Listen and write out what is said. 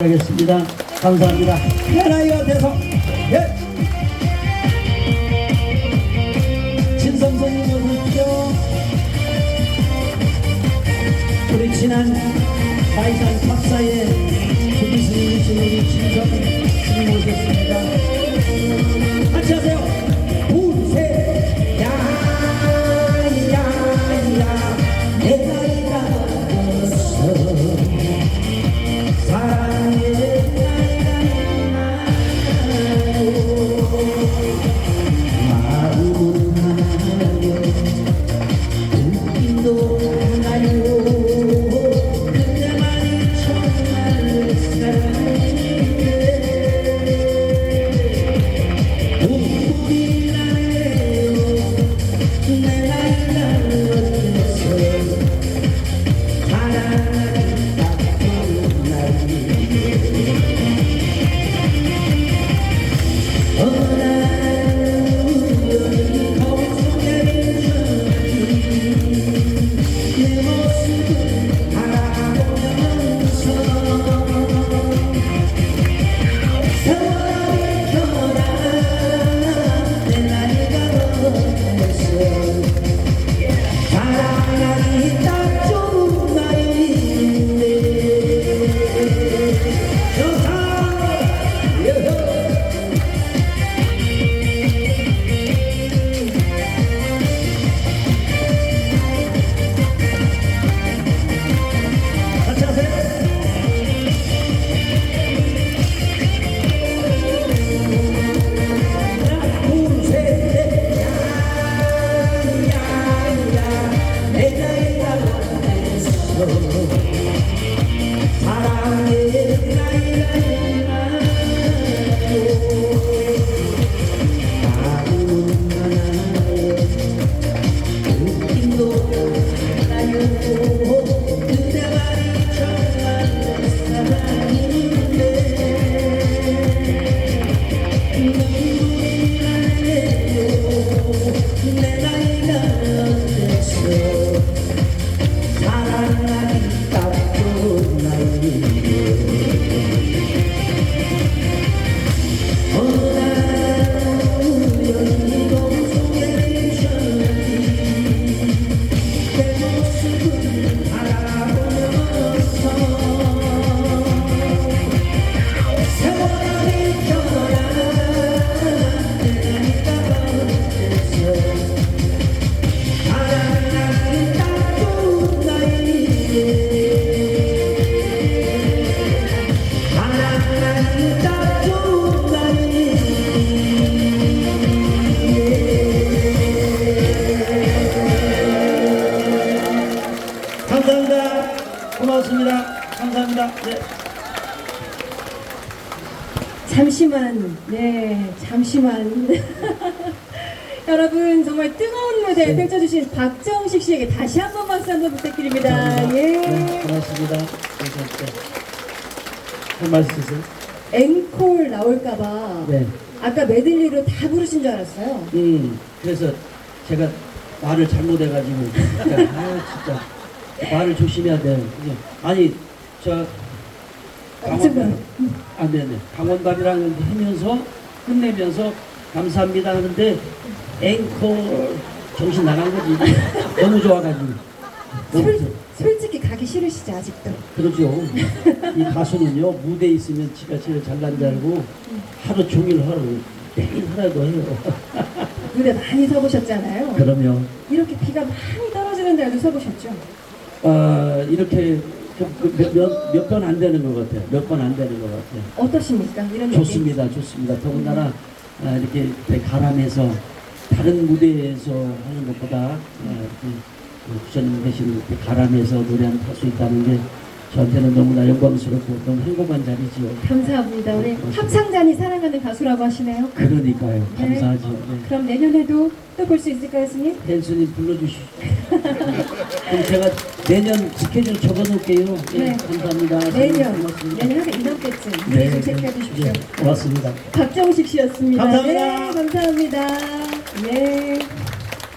하겠습니다. 감사합니다. 해라이와 대성. 예. 진성선님 오십시오. 우리 지난 고맙습니다. 감사합니다. 네. 잠시만, 네, 잠시만. 여러분 정말 뜨거운 무대 네. 펼쳐주신 박정식 씨에게 다시 한 번 박수 한번 부탁드립니다. 감사합니다. 예. 네, 고맙습니다. 감사합니다. 할 말씀 있으세요? 앵콜 나올까봐 네. 아까 메들리로 다 부르신 줄 알았어요. 음, 그래서 제가 말을 잘못해가지고 진짜, 아, 진짜 말을 조심해야 돼. 이제 아니 저 강원담 아 네네 강원담이랑 하면서 끝내면서 감사합니다 하는데 앵커 정신 나간 거지 너무 좋아가지고 솔, 솔직히 가기 싫으시죠 아직도? 그러죠. 이 가수는요 무대 에 있으면 지가 제일 잘난 줄 알고 하루 종일 하루 매일 하라도 해요. 무대 많이 서보셨잖아요. 그럼요. 이렇게 비가 많이 떨어지는 데도 서보셨죠? 어, 이렇게 몇몇 번 안 되는 것 같아요. 몇 번 안 되는 것 같아요. 어떠십니까? 이런? 좋습니다, 좋습니다. 더군다나 아, 이렇게 가람에서 다른 무대에서 하는 것보다 아, 이렇게 그 부처님 계신 이렇게 가람에서 노래하는 할수 있다는 게 저한테는 너무나 영광스럽고 너무 행복한 자리지요. 감사합니다. 우리 네, 합창단이 사랑하는 가수라고 하시네요. 그러니까요. 네. 감사하죠. 네. 그럼 내년에도 또 볼 수 있을까요, 스님? 댄스님 불러주시죠. 그럼 제가 내년 스케줄 적어놓을게요. 네, 네. 감사합니다. 내년, 고맙습니다. 내년 한 이맘때쯤 네, 미리 좀 체크해 주십시오. 네, 고맙습니다. 박정식 씨였습니다. 감사합니다. 네, 감사합니다. 네.